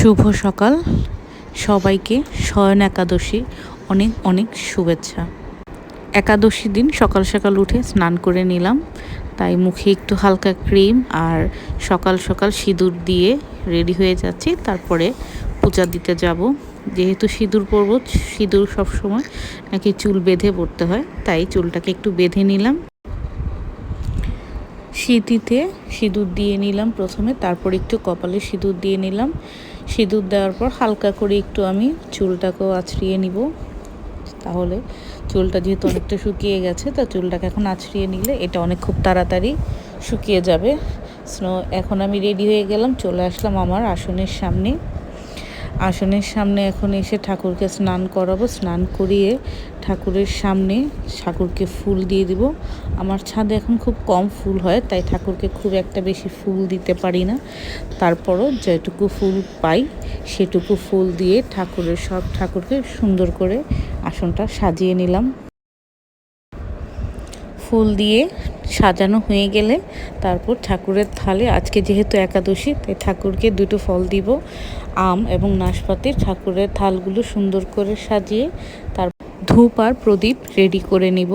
শুভ সকাল। সবাইকে শয়ন একাদশী অনেক অনেক শুভেচ্ছা। একাদশী দিন সকাল সকাল উঠে স্নান করে নিলাম। তাই মুখে একটু হালকা ক্রিম আর সকাল সকাল সিঁদুর দিয়ে রেডি হয়ে যাচ্ছি। তারপরে পূজা দিতে যাব। যেহেতু সিঁদুর পরব, সিঁদুর সবসময় নাকি চুল বেঁধে পড়তে হয়, তাই চুলটাকে একটু বেঁধে নিলাম। সিঁথিতে সিঁদুর দিয়ে নিলাম প্রথমে, তারপর একটু কপালে সিঁদুর দিয়ে নিলাম। সিঁদুর দেওয়ার পর হালকা করে একটু আমি চুলটাকেও আছড়িয়ে নিব। তাহলে চুলটা যেহেতু অনেকটা শুকিয়ে গেছে, তা চুলটাকে এখন আছড়িয়ে নিলে এটা অনেক খুব তাড়াতাড়ি শুকিয়ে যাবে। স্নো এখন আমি রেডি হয়ে গেলাম, চলে আসলাম আমার আসনের সামনে। আসনের সামনে এখন এসে ঠাকুরকে স্নান করাবো। স্নান করিয়ে ঠাকুরের সামনে ঠাকুরকে ফুল দিয়ে দিব। আমার ছাদে এখন খুব কম ফুল হয়, তাই ঠাকুরকে খুব একটা বেশি ফুল দিতে পারি না। তারপরও যেটুকু ফুল পাই, সেটুকু ফুল দিয়ে ঠাকুরের সব ঠাকুরকে সুন্দর করে আসনটা সাজিয়ে নিলাম। ফুল দিয়ে সাজানো হয়ে গেলে তারপর ঠাকুরের থালে, আজকে যেহেতু একাদশী, তাই ঠাকুরকে দুটো ফল দিব, আম এবং নাশপাতি। ঠাকুরের থালগুলো সুন্দর করে সাজিয়ে তারপর ধূপ আর প্রদীপ রেডি করে নিব।